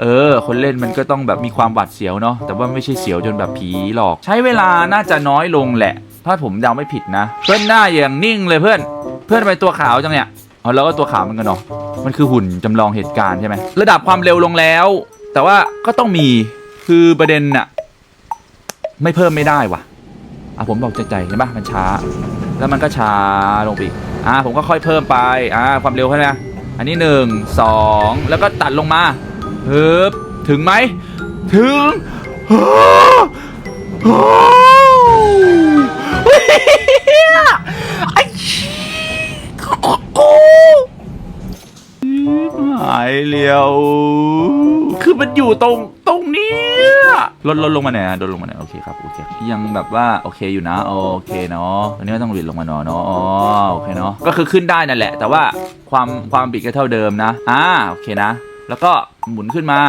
เออ คนเล่นมันก็ต้องแบบมีความหวาดเสียวเนาะแต่ว่าไม่ใช่เสียวจนแบบผีหลอก ใช้เวลาน่าจะน้อยลงแหละ ถ้าผมเดาไม่ผิดนะ เพื่อนหน้าอย่างนิ่งเลยเพื่อน เพื่อนทำไปตัวขาวจังเนี่ยเอาแล้วก็ตัวขาวเหมันกันเนาะมันคือหุ่นจำลองเหตุการณ์ใช่ไหมระดับความเร็วลงแล้ว แต่ว่าก็ต้องมีคือประเด็นน่ะไม่เพิ่มไม่ได้ว่ะอะผมบอกใจใจเห็นปะมันช้า แล้วมันก็ช้าลงไปอีกอ่าผมก็ค่อยเพิ่มไปอ่าความเร็วเท่าไหร่นะอันนี้หนึ่งสองแล้วก็ตัดลงมา ฮึบถึงไหม ถึงโอ้เฮ้ยไอ้กูหายเลียว คือมันอยู่ตรงตรงนี้ลดลดลงมาหน่อยนะลดลงมาหน่อยโอเคครับโอเคยังแบบว่าโอเคอยู่นะโอเคเนาะอันนี้ไม่ต้องหลีดลงมาเนาะเนาะโอเคเนาะก็คือขึ้นได้นั่นแหละ แต่ว่าความความบิดก็เท่าเดิมนะอ่าโอเคนะ แล้วก็หมุนขึ้นมา